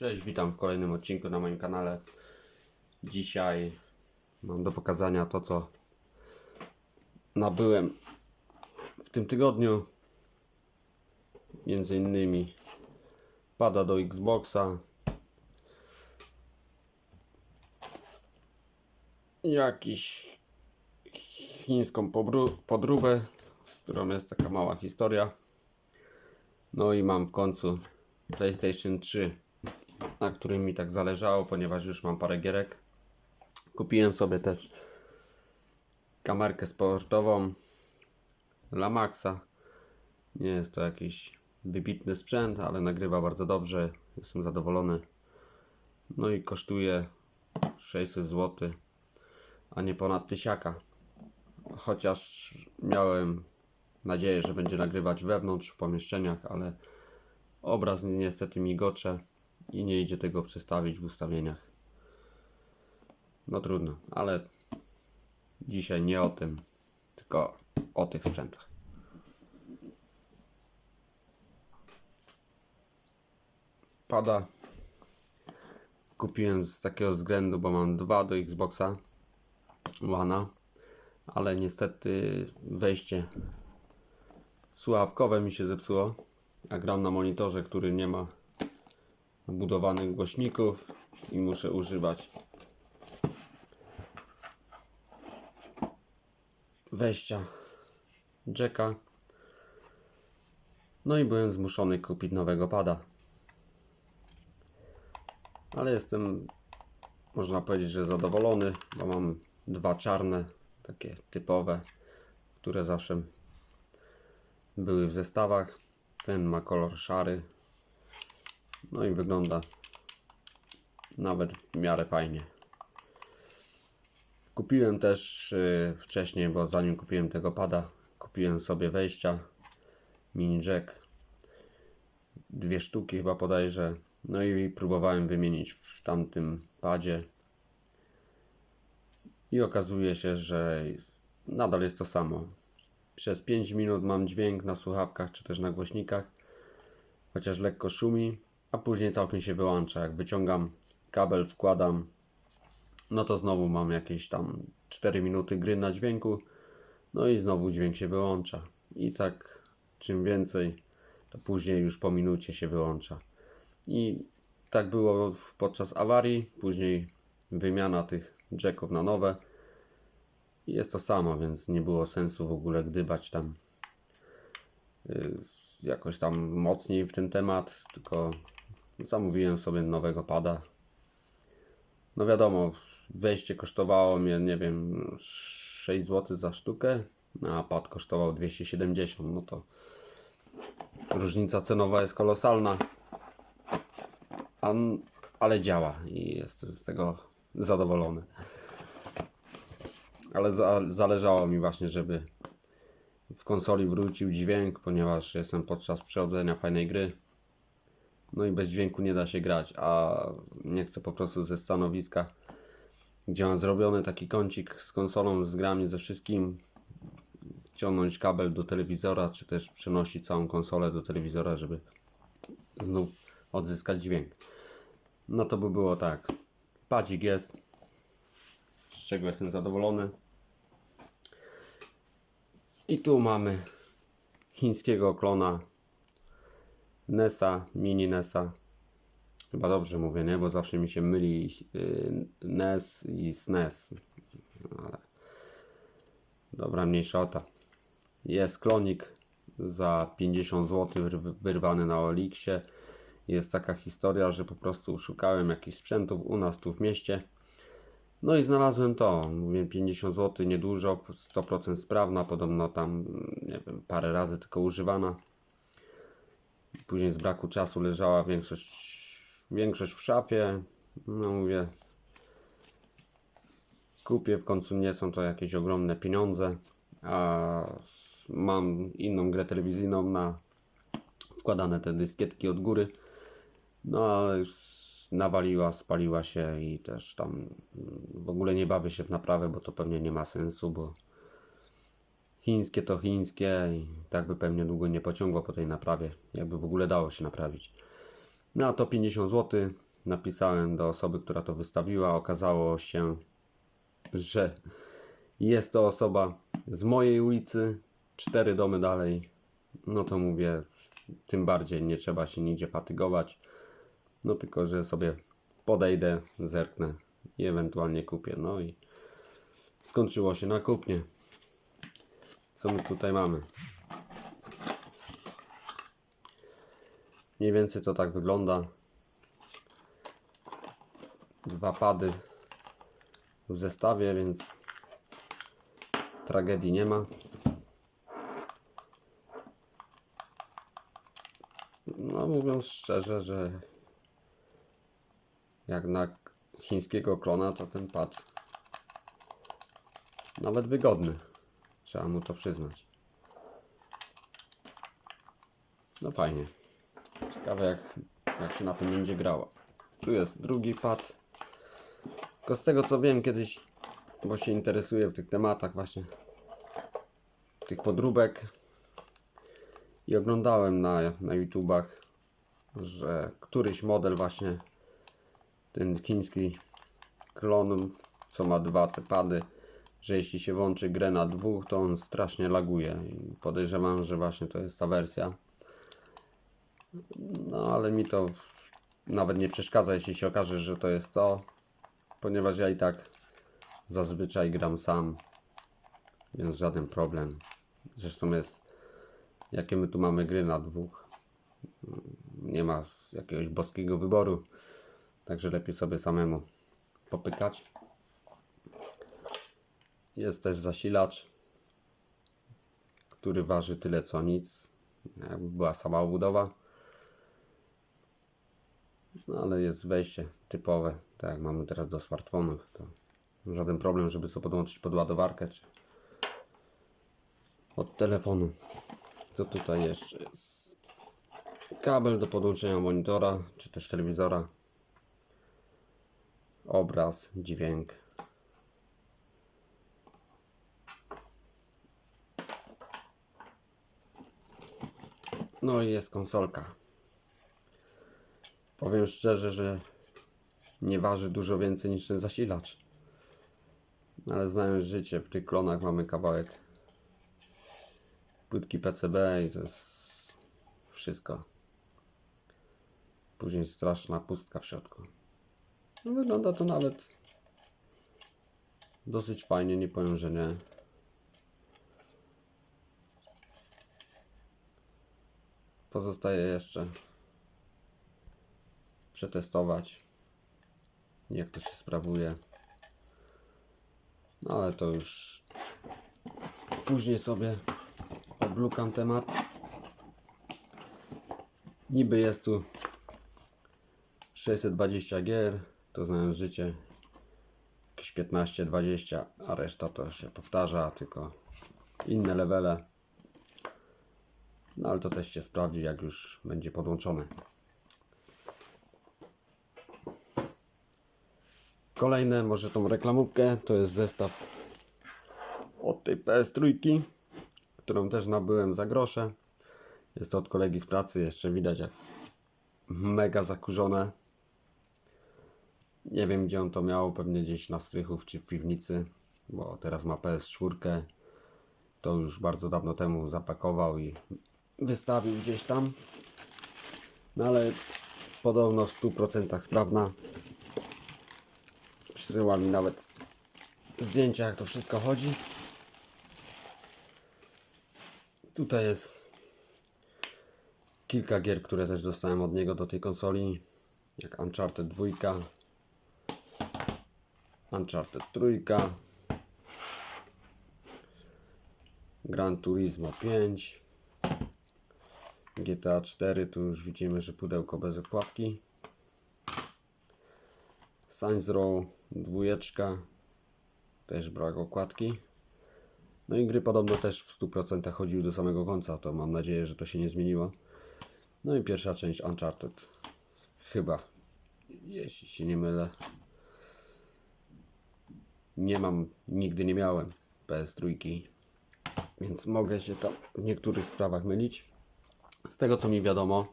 Cześć, witam w kolejnym odcinku na moim kanale. Dzisiaj mam do pokazania to, co nabyłem w tym tygodniu. Między innymi pada do Xboxa. Jakiś chińską podróbę, z którą jest taka mała historia. No i mam w końcu PlayStation 3 na którym mi tak zależało, ponieważ już mam parę gierek. Kupiłem sobie też kamerkę sportową Lamaxa. Nie jest to jakiś wybitny sprzęt, ale nagrywa bardzo dobrze. Jestem zadowolony. No i kosztuje 600 zł, a nie ponad tysiaka. Chociaż miałem nadzieję, że będzie nagrywać wewnątrz, w pomieszczeniach, ale obraz niestety migocze i nie idzie tego przestawić w ustawieniach. No trudno, ale dzisiaj nie o tym, tylko o tych sprzętach. Pada. Kupiłem z takiego względu, bo mam dwa do Xboxa One'a, ale niestety wejście słuchawkowe mi się zepsuło, a gram na monitorze, który nie ma budowanych głośników i muszę używać wejścia jacka. No i byłem zmuszony kupić nowego pada. Ale jestem, można powiedzieć, że zadowolony, bo mam dwa czarne, takie typowe, które zawsze były w zestawach. Ten ma kolor szary, no i wygląda nawet w miarę fajnie. Kupiłem też y, wcześniej, bo zanim kupiłem tego pada, kupiłem sobie wejścia mini jack. Dwie sztuki chyba podajże. No i próbowałem wymienić w tamtym padzie. I okazuje się, że nadal jest to samo. Przez 5 minut mam dźwięk na słuchawkach czy też na głośnikach, chociaż lekko szumi a później całkiem się wyłącza. Jak wyciągam kabel, wkładam, no to znowu mam jakieś tam 4 minuty gry na dźwięku, no i znowu dźwięk się wyłącza. I tak czym więcej, to później już po minucie się wyłącza. I tak było podczas awarii, później wymiana tych jacków na nowe. Jest to samo, więc nie było sensu w ogóle gdybać tam y, jakoś tam mocniej w ten temat, tylko zamówiłem sobie nowego pada. No wiadomo, wejście kosztowało mnie, nie wiem, 6 zł za sztukę, a pad kosztował 270, no to różnica cenowa jest kolosalna, ale działa i jestem z tego zadowolony. Ale za, zależało mi właśnie, żeby w konsoli wrócił dźwięk, ponieważ jestem podczas przechodzenia fajnej gry. No i bez dźwięku nie da się grać, a nie chcę po prostu ze stanowiska, gdzie mam zrobiony taki kącik z konsolą, z grami, ze wszystkim, ciągnąć kabel do telewizora, czy też przenosić całą konsolę do telewizora, żeby znów odzyskać dźwięk. No to by było tak. Padzik jest, z czego jestem zadowolony. I tu mamy chińskiego klona NESa, mini NESa. Chyba dobrze mówię, nie? Bo zawsze mi się myli yy, NES i SNES. Ale... Dobra, mniejsza o to. Jest klonik za 50 zł wyrwany na Oliksie. Jest taka historia, że po prostu szukałem jakichś sprzętów u nas tu w mieście. No i znalazłem to. Mówię 50 zł, niedużo, 100% sprawna, podobno tam, nie wiem, parę razy tylko używana. Później z braku czasu leżała większość, większość w szafie. No mówię, kupię, w końcu nie są to jakieś ogromne pieniądze, a mam inną grę telewizyjną na wkładane te dyskietki od góry. No ale nawaliła, spaliła się i też tam w ogóle nie bawię się w naprawę, bo to pewnie nie ma sensu, bo chińskie to chińskie i tak by pewnie długo nie pociągło po tej naprawie, jakby w ogóle dało się naprawić. No a to 50 zł, napisałem do osoby, która to wystawiła. Okazało się, że jest to osoba z mojej ulicy, cztery domy dalej. No to mówię, tym bardziej nie trzeba się nigdzie fatygować. No tylko, że sobie podejdę, zerknę i ewentualnie kupię. No i skończyło się na kupnie. Co my tutaj mamy? Mniej więcej to tak wygląda. Dwa pady w zestawie, więc tragedii nie ma. No mówiąc szczerze, że jak na chińskiego klona, to ten pad nawet wygodny. Trzeba mu to przyznać. No fajnie. Ciekawe jak, jak się na tym będzie grało. Tu jest drugi pad. Tylko z tego co wiem kiedyś, bo się interesuję w tych tematach właśnie tych podróbek i oglądałem na, na YouTubach, że któryś model właśnie ten chiński klon, co ma dwa te pady, że jeśli się włączy grę na dwóch, to on strasznie laguje i podejrzewam, że właśnie to jest ta wersja. No ale mi to nawet nie przeszkadza, jeśli się okaże, że to jest to, ponieważ ja i tak zazwyczaj gram sam, więc żaden problem. Zresztą jest, jakie my tu mamy gry na dwóch. Nie ma jakiegoś boskiego wyboru, także lepiej sobie samemu popykać. Jest też zasilacz, który waży tyle co nic, jakby była sama obudowa. No ale jest wejście typowe, tak jak mamy teraz do smartfonów. To żaden problem, żeby sobie podłączyć pod ładowarkę czy od telefonu. Co tutaj jeszcze jest? Kabel do podłączenia monitora czy też telewizora. Obraz, dźwięk. No i jest konsolka. Powiem szczerze, że nie waży dużo więcej niż ten zasilacz. Ale znając życie, w tych klonach mamy kawałek płytki PCB i to jest wszystko. Później straszna pustka w środku. No wygląda to nawet dosyć fajnie, nie powiem, że nie. Pozostaje jeszcze przetestować, jak to się sprawuje. No ale to już później sobie oblukam temat. Niby jest tu 620 gier, to znając życie jakieś 15-20, a reszta to się powtarza, tylko inne levele. No ale to też się sprawdzi, jak już będzie podłączone. Kolejne, może tą reklamówkę, to jest zestaw od tej PS3, którą też nabyłem za grosze. Jest to od kolegi z pracy, jeszcze widać jak mega zakurzone. Nie wiem gdzie on to miał, pewnie gdzieś na strychów czy w piwnicy, bo teraz ma PS4. To już bardzo dawno temu zapakował i wystawił gdzieś tam. No ale podobno w 100% sprawna. Przysyła mi nawet zdjęcia jak to wszystko chodzi. Tutaj jest kilka gier, które też dostałem od niego do tej konsoli. Jak Uncharted 2, Uncharted 3, Gran Turismo 5, GTA 4, tu już widzimy, że pudełko bez okładki. Saints Row 2, też brak okładki. No i gry podobno też w 100% chodziły do samego końca, to mam nadzieję, że to się nie zmieniło. No i pierwsza część Uncharted. Chyba, jeśli się nie mylę. Nie mam, nigdy nie miałem PS3, więc mogę się tam w niektórych sprawach mylić. Z tego co mi wiadomo,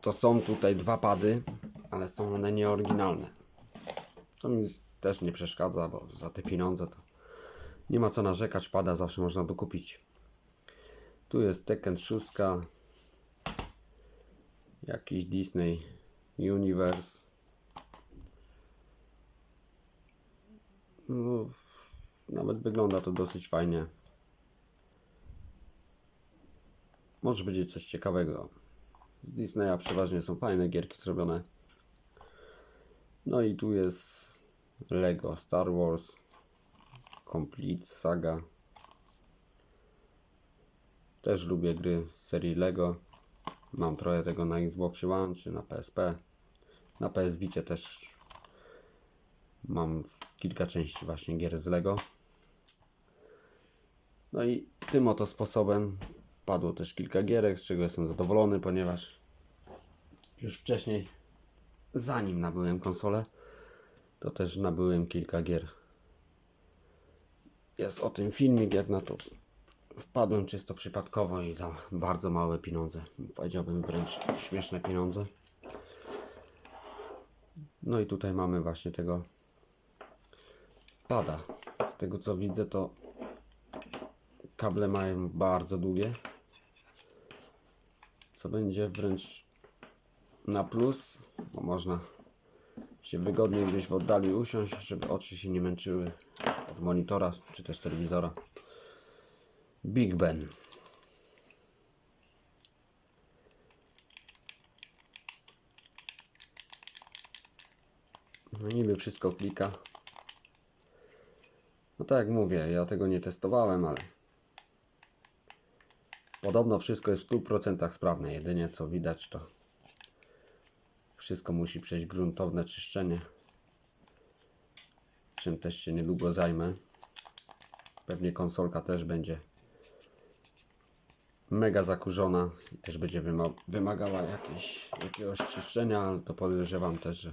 to są tutaj dwa pady, ale są one nieoryginalne. Co mi też nie przeszkadza, bo za te pieniądze to nie ma co narzekać, pada zawsze można dokupić. Tu jest Tekken 6, jakiś Disney Universe. No, nawet wygląda to dosyć fajnie. Może będzie coś ciekawego. Z Disneya przeważnie są fajne gierki zrobione. No i tu jest Lego Star Wars Complete Saga. Też lubię gry z serii Lego. Mam trochę tego na Xboxie One czy na PSP. Na PS Vicie też mam kilka części właśnie gier z Lego. No i tym oto sposobem padło też kilka gierek, z czego jestem zadowolony, ponieważ już wcześniej, zanim nabyłem konsolę, to też nabyłem kilka gier. Jest o tym filmik, jak na to wpadłem czysto przypadkowo i za bardzo małe pieniądze. Powiedziałbym wręcz śmieszne pieniądze. No i tutaj mamy właśnie tego pada. Z tego co widzę, to kable mają bardzo długie. Co będzie wręcz na plus, bo można się wygodnie gdzieś w oddali usiąść, żeby oczy się nie męczyły od monitora czy też telewizora. Big Ben. No niby wszystko klika. No tak jak mówię, ja tego nie testowałem, ale podobno wszystko jest w 100% sprawne. Jedynie co widać to wszystko musi przejść gruntowne czyszczenie. Czym też się niedługo zajmę. Pewnie konsolka też będzie mega zakurzona i też będzie wyma- wymagała jakieś, jakiegoś czyszczenia, ale to podejrzewam też, że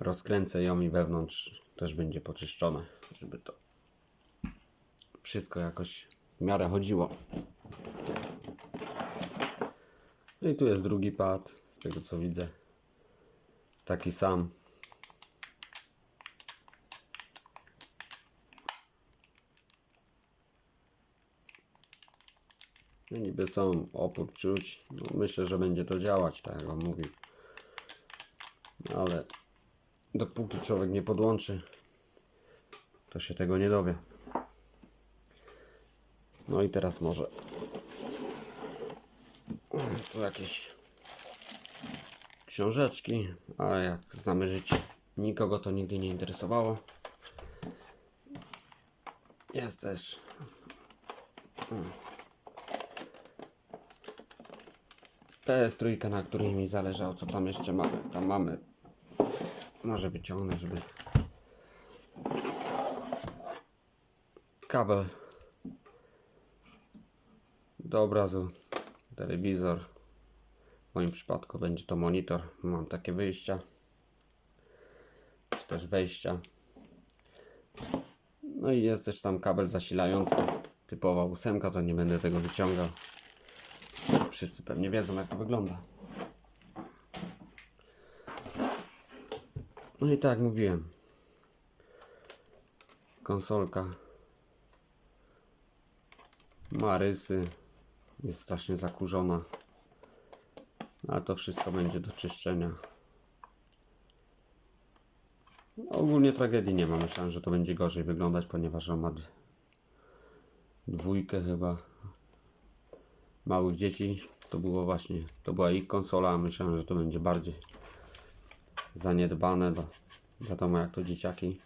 rozkręcę ją i wewnątrz też będzie poczyszczone, żeby to wszystko jakoś w miarę chodziło. No i tu jest drugi pad, z tego co widzę. Taki sam. No niby są opór czuć. No myślę, że będzie to działać, tak jak wam mówił. No ale dopóki człowiek nie podłączy, to się tego nie dowie. No i teraz może tu jakieś książeczki, ale jak znamy życie, nikogo to nigdy nie interesowało. Jest też PS3, na której mi zależało, co tam jeszcze mamy. Tam mamy. Może wyciągnę, żeby. Kabel do obrazu, telewizor. W moim przypadku będzie to monitor. Mam takie wyjścia, czy też wejścia. No i jest też tam kabel zasilający. Typowa ósemka, to nie będę tego wyciągał. Wszyscy pewnie wiedzą, jak to wygląda. No i tak jak mówiłem. Konsolka ma rysy. Jest strasznie zakurzona. Ale to wszystko będzie do czyszczenia. No, ogólnie tragedii nie ma. Myślałem, że to będzie gorzej wyglądać, ponieważ on ma dwójkę chyba małych dzieci. To było właśnie, to była ich konsola, a myślałem, że to będzie bardziej zaniedbane, bo wiadomo jak to dzieciaki.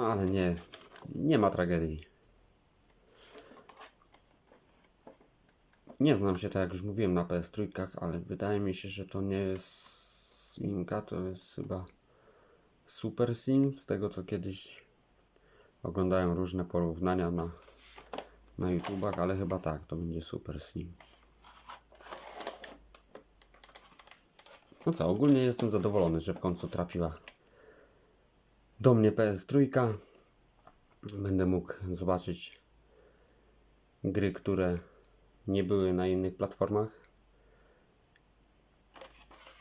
No ale nie, nie ma tragedii. Nie znam się, tak jak już mówiłem, na PS3, ale wydaje mi się, że to nie jest Simka, to jest chyba Super Sim, z tego co kiedyś oglądałem różne porównania na, na YouTubach, ale chyba tak, to będzie Super Sim. No co, ogólnie jestem zadowolony, że w końcu trafiła do mnie PS3. Będę mógł zobaczyć gry, które nie były na innych platformach.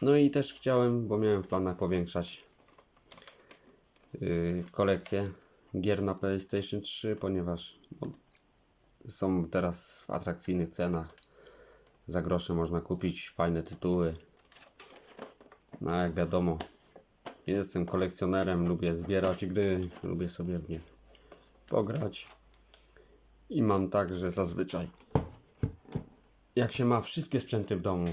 No i też chciałem, bo miałem w planach powiększać yy, kolekcję gier na PlayStation 3, ponieważ no, są teraz w atrakcyjnych cenach. Za grosze można kupić fajne tytuły. No jak wiadomo, jestem kolekcjonerem, lubię zbierać gry, lubię sobie w nie pograć. I mam tak, że zazwyczaj jak się ma wszystkie sprzęty w domu,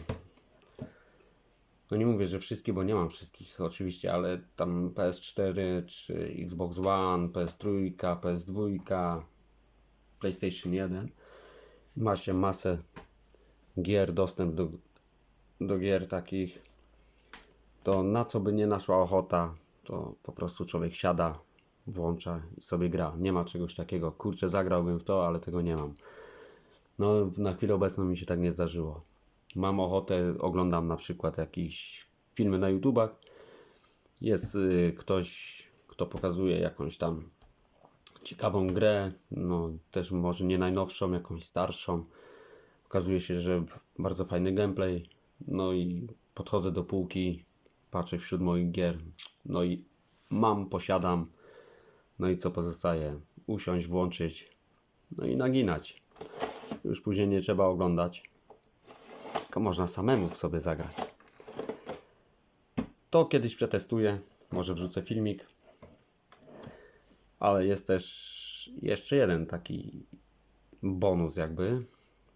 no nie mówię, że wszystkie, bo nie mam wszystkich oczywiście, ale tam PS4 czy Xbox One, PS3, PS2, PlayStation 1 ma się masę gier, dostęp do, do gier takich, to na co by nie naszła ochota, to po prostu człowiek siada, włącza i sobie gra. Nie ma czegoś takiego, kurczę, zagrałbym w to, ale tego nie mam. No, na chwilę obecną mi się tak nie zdarzyło. Mam ochotę, oglądam na przykład jakieś filmy na YouTubach. Jest y, ktoś, kto pokazuje jakąś tam ciekawą grę, no też może nie najnowszą, jakąś starszą. Okazuje się, że bardzo fajny gameplay. No i podchodzę do półki, patrzę wśród moich gier. No i mam, posiadam. No i co pozostaje? Usiąść, włączyć, no i naginać. Już później nie trzeba oglądać, tylko można samemu sobie zagrać. To kiedyś przetestuję, może wrzucę filmik. Ale jest też jeszcze jeden taki bonus jakby,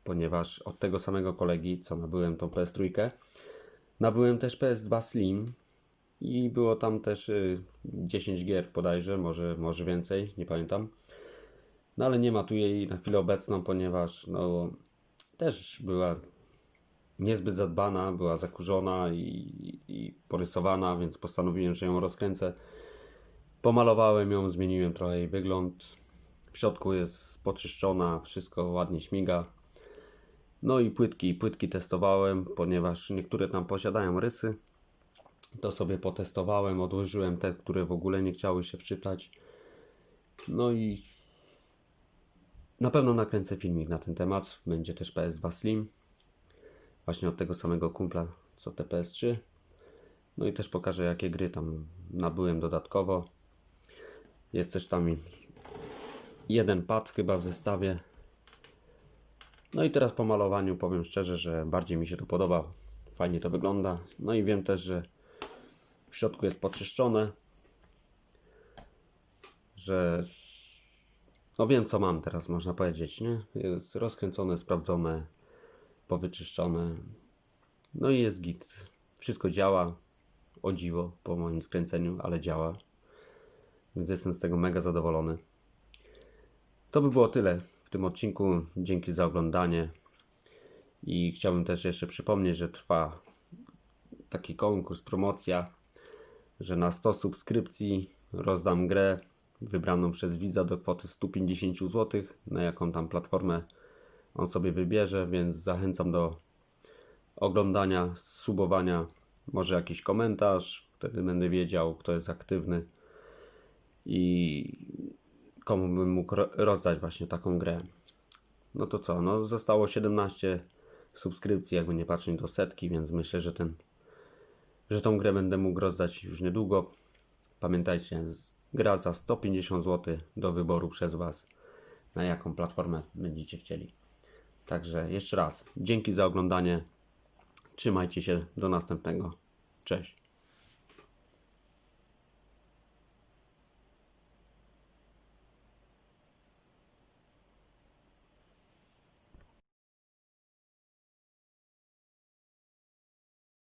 ponieważ od tego samego kolegi, co nabyłem tą PS3, nabyłem też PS2 Slim i było tam też y, 10 gier bodajże, może, może więcej, nie pamiętam. No ale nie ma tu jej na chwilę obecną, ponieważ no też była niezbyt zadbana, była zakurzona i, i porysowana, więc postanowiłem, że ją rozkręcę. Pomalowałem ją, zmieniłem trochę jej wygląd. W środku jest poczyszczona, wszystko ładnie śmiga. No i płytki, płytki testowałem, ponieważ niektóre tam posiadają rysy. To sobie potestowałem, odłożyłem te, które w ogóle nie chciały się wczytać. No i na pewno nakręcę filmik na ten temat. Będzie też PS2 Slim. Właśnie od tego samego kumpla co te PS3. No i też pokażę jakie gry tam nabyłem dodatkowo. Jest też tam jeden pad chyba w zestawie. No i teraz po malowaniu powiem szczerze, że bardziej mi się to podoba. Fajnie to wygląda. No i wiem też, że w środku jest poczyszczone. Że no wiem co mam teraz można powiedzieć, nie? Jest rozkręcone, sprawdzone, powyczyszczone. No i jest git. Wszystko działa. O dziwo po moim skręceniu, ale działa. Więc jestem z tego mega zadowolony. To by było tyle w tym odcinku. Dzięki za oglądanie. I chciałbym też jeszcze przypomnieć, że trwa taki konkurs, promocja, że na 100 subskrypcji rozdam grę wybraną przez widza do kwoty 150 zł, na jaką tam platformę on sobie wybierze, więc zachęcam do oglądania, subowania, może jakiś komentarz, wtedy będę wiedział, kto jest aktywny i komu bym mógł ro- rozdać właśnie taką grę. No to co, no zostało 17 subskrypcji, jakby nie patrzeć do setki, więc myślę, że ten, że tą grę będę mógł rozdać już niedługo. Pamiętajcie, gra za 150 zł do wyboru przez Was, na jaką platformę będziecie chcieli. Także jeszcze raz, dzięki za oglądanie. Trzymajcie się, do następnego. Cześć.